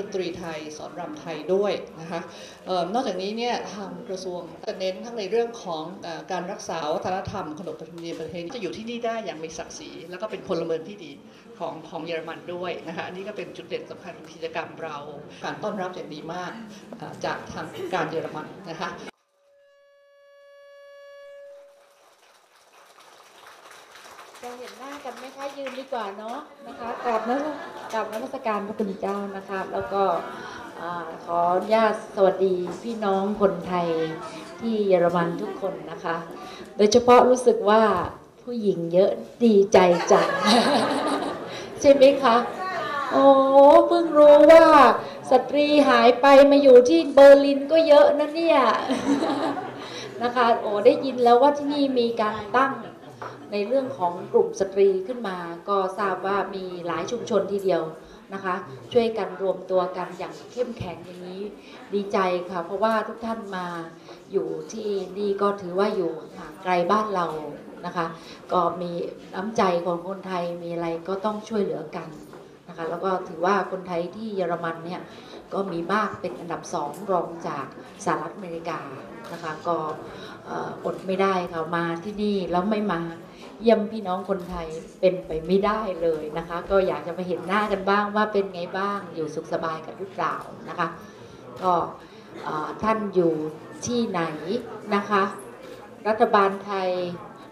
ดนตรีไทย สอนรำไทยด้วยนะคะออนอกจากนี้เนี่ยทางกระทรวงจะเน้นทั้งในเรื่องของอการรักษาวัฒนธรรมขนบธรรมเนียมประเพณีจะอยู่ที่นี่ได้อย่างมีศักดิ์ศรีแล้วก็เป็นพลเมืองที่ดีของของเยอรมันด้วยนะคะอันนี้ก็เป็นจุดเด่นสำคัญของกิจกรรมเรา การต้อนรับอย่างดีมากจากทางการเยอรมันนะคะ เห็นหน้ากันไหมคะยืนดีกว่าเนาะนะคะกราบนะกราบนมัสการพระคุณเจ้านะคะแล้วก็ขออนุญาตสวัสดีพี่น้องคนไทยที่เยอรมันทุกคนนะคะ โดยเฉพาะรู้สึกว่าผู้หญิงเยอะดีใจจังใช่ไหมคะโอ้เพิ่งรู้ว่าสตรีหายไปมาอยู่ที่เบอร์ลินก็เยอะนะเนี่ยนะคะโอ้ได้ยินแล้วว่าที่นี่มีการตั้ง ในเรื่องของกลุ่มสตรีขึ้นมา ก็ทราบว่ามีหลายชุมชนทีเดียวนะคะ ช่วยกันรวมตัวกันอย่างเข้มแข็งอย่างนี้ดีใจค่ะ เพราะว่าทุกท่านมาอยู่ที่นี่ก็ถือว่าอยู่ห่างไกลบ้านเรานะคะ ก็มีน้ำใจของคนไทยมีอะไรก็ต้องช่วยเหลือกันนะคะแล้วก็ถือว่าคนไทยที่เยอรมันเนี่ยก็มีมากเป็นอันดับสองรองจากสหรัฐอเมริกานะคะก็อดไม่ได้ค่ะมาที่นี่แล้วไม่มา เยี่ยมพี่น้องคนไทยเป็นไปไม่ได้เลยนะคะ ก็อยากจะมาเห็นหน้ากันบ้างว่าเป็นไงบ้างอยู่สุขสบายกันหรือเปล่านะคะ ก็ท่านอยู่ที่ไหนนะคะ รัฐบาลไทย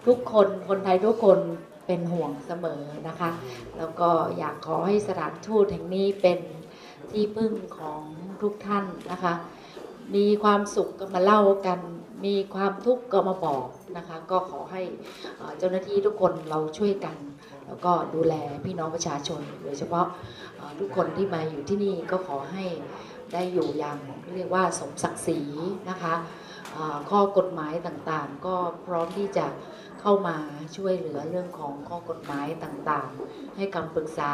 ทุกคนคนไทยทุกคนเป็นห่วงเสมอนะคะ แล้วก็อยากขอให้สถานทูตแห่งนี้เป็นที่พึ่งของทุกท่านนะคะ มีความสุขก็มาเล่ากัน มีความทุกข์ก็มาบอก นะคะ ก็ขอให้เจ้าหน้าที่ทุกคนเราช่วยกัน แล้วก็ดูแลพี่น้องประชาชน โดยเฉพาะทุกคนที่มาอยู่ที่นี่ก็ขอให้ได้อยู่อย่างเรียกว่าสมศักดิ์ศรีนะคะข้อกฎหมายต่างๆ ก็พร้อมที่จะเข้ามาช่วยเหลือเรื่องของข้อกฎหมายต่างๆ ให้คำปรึกษา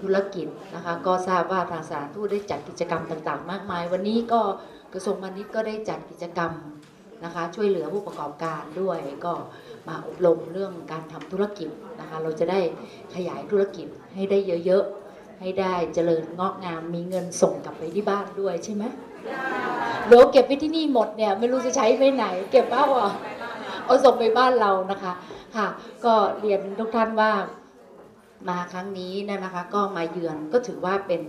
ธุรกิจนะคะก็ทราบว่าทางสานทูตได้จัดกิจกรรมต่างๆ มากมาย วันนี้ก็กระทรวงพาณิชย์ก็ได้จัดกิจกรรม นะคะช่วยเหลือผู้ประกอบการด้วยก็มาอบรมเรื่องการทำธุรกิจนะคะเราจะได้ขยายธุรกิจให้ได้เยอะๆ ให้ได้เจริญงอกงามมีเงินส่งกลับไปที่บ้านด้วยใช่ไหมเดี๋ยวเก็บไว้ที่นี่หมดเนี่ยไม่รู้จะใช้ไปไหน เก็บเป้าอะเอาส่งไปบ้านเรานะคะค่ะ ก็เรียนทุกท่านว่ามาครั้งนี้นะคะ ก็มาเยือนก็ถือว่าเป็น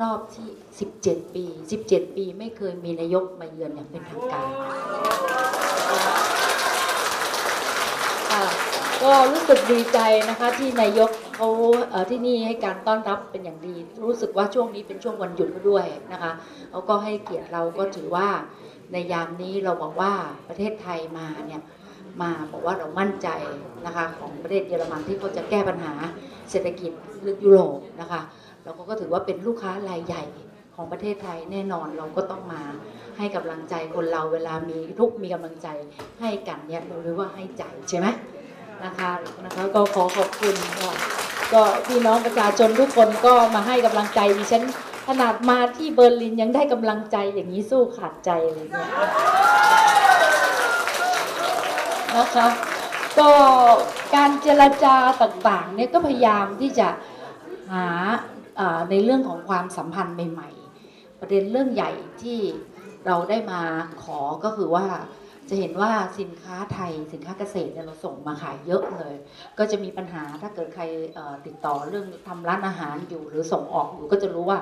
รอบที่ 17 ปี 17 ปีไม่เคยมีนายกมาเยือนอย่างเป็นทางการ ก็รู้สึกดีใจนะคะที่นายกเขาเที่นี่ให้การต้อนรับเป็นอย่างดี รู้สึกว่าช่วงนี้เป็นช่วงวันหยุดด้วยนะคะเขาก็ให้เกียรติเราก็ถือว่าในยามนี้เราบอกว่าประเทศไทยมาเนี่ยมาบอกว่าเรามั่นใจนะคะของประเทศเยอรมันที่เขาจะแก้ปัญหาเศรษฐกิจลึกยุโรปนะคะ แล้วก็ถือว่าเป็นลูกค้ารายใหญ่ของประเทศไทยแน่นอนเราก็ต้องมาให้กำลังใจคนเราเวลามีทุกมีกำลังใจให้กันเนี่ยเราเรียกว่าให้ใจใช่ไหมนะคะนะคะก็ขอขอบคุณก็ก็พี่น้องประชาชนทุกคนก็มาให้กำลังใจดิฉันขนาดมาที่เบอร์ลินยังได้กำลังใจอย่างนี้สู้ขาดใจเลยเนี่ยนะคะก็การเจรจาต่างๆเนี่ยก็พยายามที่จะหา ในเรื่องของความสัมพันธ์ใหม่ๆ ประเด็นเรื่องใหญ่ที่เราได้มาขอก็คือว่าจะเห็นว่าสินค้าไทยสินค้าเกษตรเนี่ยเราส่งมาขายเยอะเลย ก็จะมีปัญหาถ้าเกิดใครติดต่อเรื่องทำร้านอาหารอยู่หรือส่งออกอยู่ก็จะรู้ว่า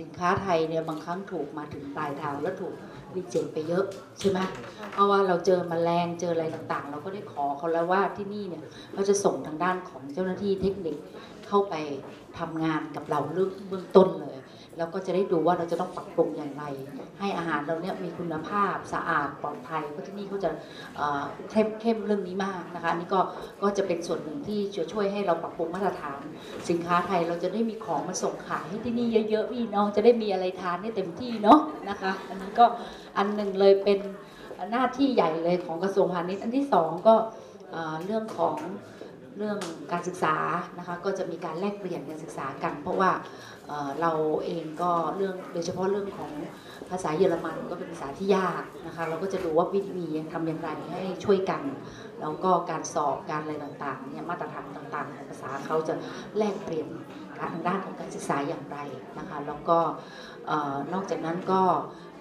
สินค้าไทยเนี่ยบางครั้งถูกมาถึงปลายทางแล้วถูก รีเจ็คไปเยอะใช่ไหมเพราะว่าเราเจอมแมลงเจออะไรต่างๆ เราก็ได้ขอเขาแล้วว่าที่นี่เนี่ยเราจะส่งทางด้านของเจ้าหน้าที่เทคนิคเข้าไปทำงานกับเราเรื่องเบื้องต้นเลย แล้วก็จะได้ดูว่าเราจะต้องปรับปรุงอย่างไร ให้อาหารเราเนี่ยมีคุณภาพสะอาดปลอดภัยเพราะที่นี่เขาจะเอ่อเข้มเข้มเรื่องนี้มากนะคะอันนี้ก็ก็จะเป็นส่วนหนึ่งที่จะช่วยให้เราปรับปรุงมาตรฐาน สินค้าไทยเราจะได้มีของมาส่งขายให้ที่นี่เยอะๆพี่น้องจะได้มีอะไรทานได้เต็มที่เนาะนะคะ อันนี้ก็ อันหนึ่งเลยเป็นหน้าที่ใหญ่เลยของกระทรวงพาณิชย์อันที่สองก็เรื่องของเรื่องการศึกษานะคะก็จะมีการแลกเปลี่ยนการศึกษากัน เพราะว่าเราเองก็เรื่องโดยเฉพาะเรื่องของภาษาเยอรมันก็เป็นภาษาที่ยากนะคะเราก็จะดูว่าวิธีทำอย่างไรให้ช่วยกัน แล้วก็การสอบการอะไรต่างๆเนี่ยมาตรฐานต่างๆของภาษาเขาจะแลกเปลี่ยนทางด้านของการศึกษาอย่างไรนะคะแล้วก็นอกจากนั้นก็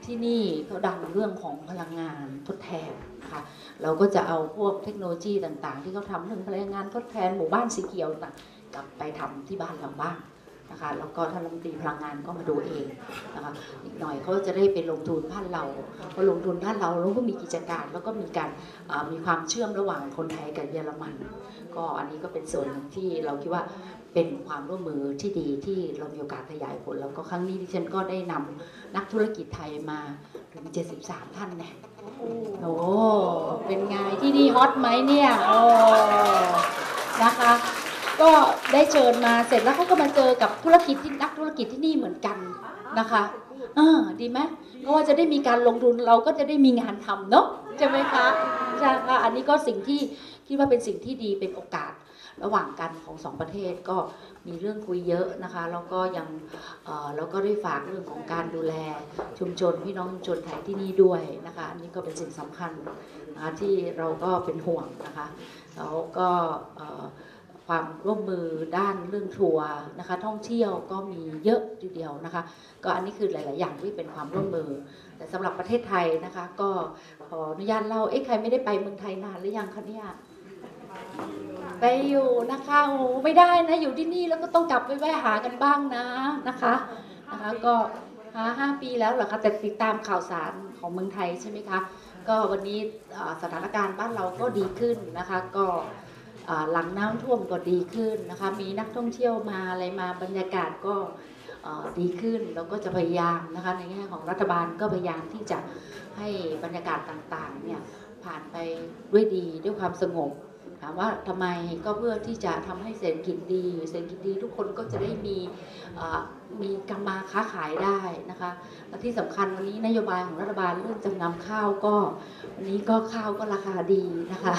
ที่นี่เขาดังเรื่องของพลังงานทดแทนนะคะเราก็จะเอาพวกเทคโนโลยีต่างๆ ที่เขาทำเรื่องพลังงานทดแทนหมู่บ้านสีเขียวต่างๆกลับไปทำที่บ้านเราบ้าง นะคะแล้วก็ท่านรัฐมนตรีพลังงานก็มาดูเองนะคะอีกหน่อยเขาจะได้ไปลงทุนบ้านเราพอลงทุนบ้านเราแล้วก็มีกิจการ แล้วก็มีการอ่ามีความเชื่อมระหว่างคนไทยกับเยอรมัน ก็อันนี้ก็เป็นส่วนหนึ่งที่เราคิดว่าเป็นความร่วมมือที่ดีที่เรามีโอกาสขยายผล แล้วก็ครั้งนี้ดิฉันก็ได้นำนักธุรกิจไทยมาถึง 73 ท่านแน่โอ้เป็นไงที่นี่ฮอตไหมเนี่ยโอ้นะคะ ก็ได้เชิญมาเสร็จแล้วเขาก็มาเจอกับธุรกิจที่นักธุรกิจที่นี่เหมือนกันนะคะเออดีไหมเพราะว่าจะได้มีการลงทุนเราก็จะได้มีงานทำเนาะใช่ไหมคะใช่ค่ะอันนี้ก็สิ่งที่คิดว่าเป็นสิ่งที่ดีเป็นโอกาสระหว่างกันของสองประเทศก็มีเรื่องคุยเยอะนะคะแล้วก็ยังเออแล้วก็ได้ฝากเรื่องของการดูแลชุมชนพี่น้องชุมชนไทยที่นี่ด้วยนะคะอันนี้ก็เป็นสิ่งสำคัญนะคะที่เราก็เป็นห่วงนะคะแล้วก็เออ ความร่วมมือด้านเรื่องทัวร์นะคะ ท่องเที่ยวก็มีเยอะทีเดียวนะคะ ก็อันนี้คือหลาย ๆ อย่างที่เป็นความร่วมมือ แต่สำหรับประเทศไทยนะคะ ก็ขออนุญาตเล่าเอ๊ะใครไม่ได้ไปเมืองไทยนานหรือยังคะเนี่ยไปอยู่นะคะโอ้ไม่ได้นะ อยู่ที่นี่แล้วก็ต้องกลับไปแวะหากันบ้างนะนะคะนะคะก็หาห้าปีแล้วเหรอคะแต่ติดตามข่าวสารของเมืองไทยใช่ไหมคะก็วันนี้สถานการณ์บ้านเราก็ดีขึ้นนะคะ ก็ หลังน้ำท่วมก็ดีขึ้นนะคะ มีนักท่องเที่ยวมาอะไรมาบรรยากาศก็ดีขึ้นเราก็จะพยายามนะคะในแง่ของรัฐบาลก็พยายามที่จะให้บรรยากาศต่างๆเนี่ยผ่านไปด้วยดีด้วยความสงบามว่าทำไมก็เพื่อที่จะทำให้เศรษฐกิจดีเศรษฐกิจดีทุกคนก็จะได้มีมีกำมาค้าขายได้นะคะและที่สำคัญวันนี้นโยบายของรัฐบาลเรื่องจำนำข้าวก็วันนี้ก็ข้าวก็ราคาดีนะคะ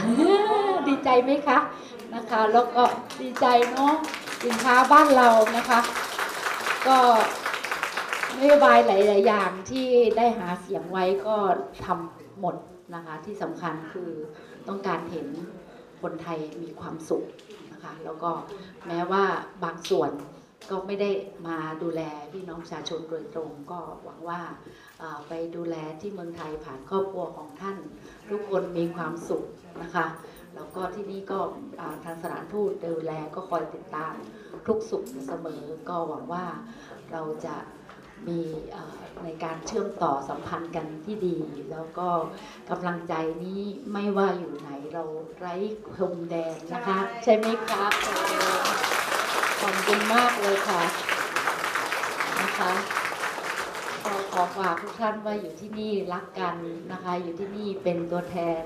ดีใจไหมคะนะคะแล้วก็ดีใจเนาะสินค้าบ้านเรานะคะ ก็นโยบายหลาย ๆ อย่างที่ได้หาเสียงไว้ก็ทำหมดนะคะที่สำคัญคือต้องการเห็น คนไทยมีความสุขนะคะแล้วก็แม้ว่าบางส่วนก็ไม่ได้มาดูแลพี่น้องประชาชนโดยตรง ก็หวังว่าไปดูแลที่เมืองไทยผ่านครอบครัวของท่าน ทุกคนมีความสุขนะคะแล้วก็ที่นี่ก็ทางสถานทูตดูแลก็คอยติดตามทุกสุขเสมอ ก็หวังว่าเราจะ มีเอ่อในการเชื่อมต่อสัมพันธ์กันที่ดี แล้วก็กำลังใจนี้ไม่ว่าอยู่ไหนเราไร้พรมแดนนะคะ ใช่ไหมครับโอ้ขอบคุณมากเลยค่ะนะคะขอขอฝากทุกท่านว่าอยู่ที่นี่รักกันนะคะ อยู่ที่นี่เป็นตัวแทน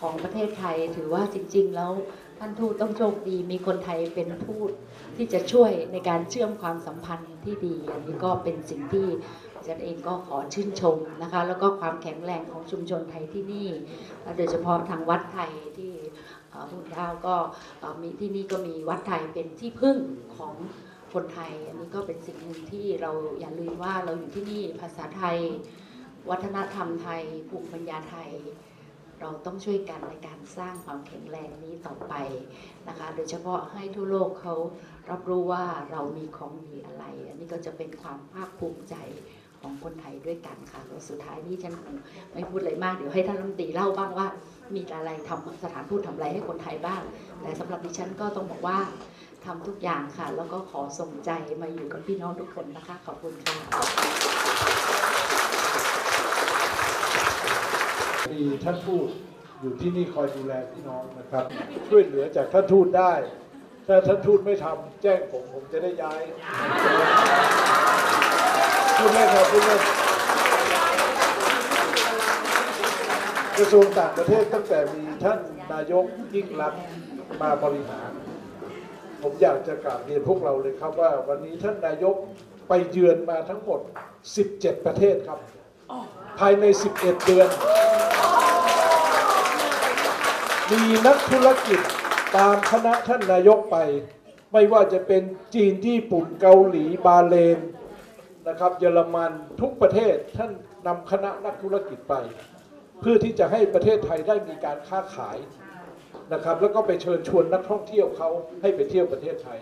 ของประเทศไทย ถือว่าจริง ๆ แล้วท่านทูตต้องโชคดี มีคนไทยเป็นทูตที่จะช่วยในการเชื่อมความสัมพันธ์ที่ดี อันนี้ก็เป็นสิ่งที่ฉันเองก็ขอชื่นชมนะคะ แล้วก็ความแข็งแรงของชุมชนไทยที่นี่ โดยเฉพาะทางวัดไทยที่เอ่อพุทธเจ้าก็มีที่นี่ก็มีวัดไทยเป็นที่พึ่งของคนไทย อันนี้ก็เป็นสิ่งหนึ่งที่เราอย่าลืมว่าเราอยู่ที่นี่ภาษาไทย วัฒนธรรมไทยภูมิปัญญาไทย เราต้องช่วยกันในการสร้างความแข็งแรงนี้ต่อไปนะคะ โดยเฉพาะให้ทั่วโลกเขารับรู้ว่าเรามีของดีอะไร อันนี้ก็จะเป็นความภาคภูมิใจของคนไทยด้วยกันค่ะแล้วสุดท้ายนี้ฉันคงไม่พูดอะไรมาก เดี๋ยวให้ท่านรัฐมนตรีเล่าบ้างว่า มีอะไรทำสถานทูตทำอะไรให้คนไทยบ้าง แต่สำหรับดิฉันก็ต้องบอกว่าทำทุกอย่างค่ะ แล้วก็ขอส่งใจมาอยู่กับพี่น้องทุกคนนะคะ ขอบคุณค่ะ มีท่านทูตอยู่ที่นี่คอยดูแลพี่น้องนะครับ ช่วยเหลือจากท่านทูตได้ ถ้าท่านทูตไม่ทำแจ้งผมผมจะได้ย้ายพูดเล่นครับพูดเล่นกระทรวงต่างประเทศตั้งแต่มีท่านนายกยิ่งรักมาบริหาร ผมอยากจะกราบเรียนพวกเราเลยครับว่า วันนี้ท่านนายกไปเยือนมาทั้งหมด 17 ประเทศครับ ภายใน 11 เดือน มีนักธุรกิจตามคณะท่านนายกไป ไม่ว่าจะเป็นจีนญี่ปุ่นเกาหลีบาเลนนะครับเยอรมันทุกประเทศท่านนำคณะนักธุรกิจไป เพื่อที่จะให้ประเทศไทยได้มีการค้าขายนะครับ แล้วก็ไปเชิญชวนนักท่องเที่ยวเขาให้ไปเที่ยวประเทศไทย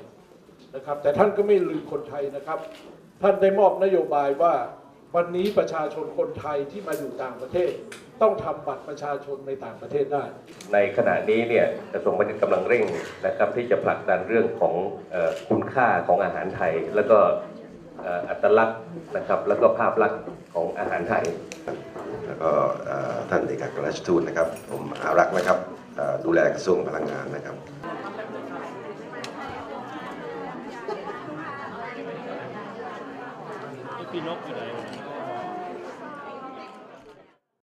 นะครับ แต่ท่านก็ไม่ลืมคนไทยนะครับ ท่านได้มอบนโยบายว่า วันนี้ประชาชนคนไทยที่มาอยู่ต่างประเทศ ต้องทำบัตรประชาชนในต่างประเทศได้ ในขณะนี้เนี่ยกระทรวงพาณิชย์กำลังเร่งนะครับที่จะผลักดันเรื่องของเออคุณค่าของอาหารไทย แล้วก็เอ่ออัตลักษณ์นะครับแล้วก็ภาพลักษณ์ของอาหารไทย แล้วก็เอ่อท่านเอกอัครราชทูตนะครับ ผมอารักษ์นะครับเอ่อดูแลกระทรวงพลังงานนะครับพี่นกอยู่ไหนวะ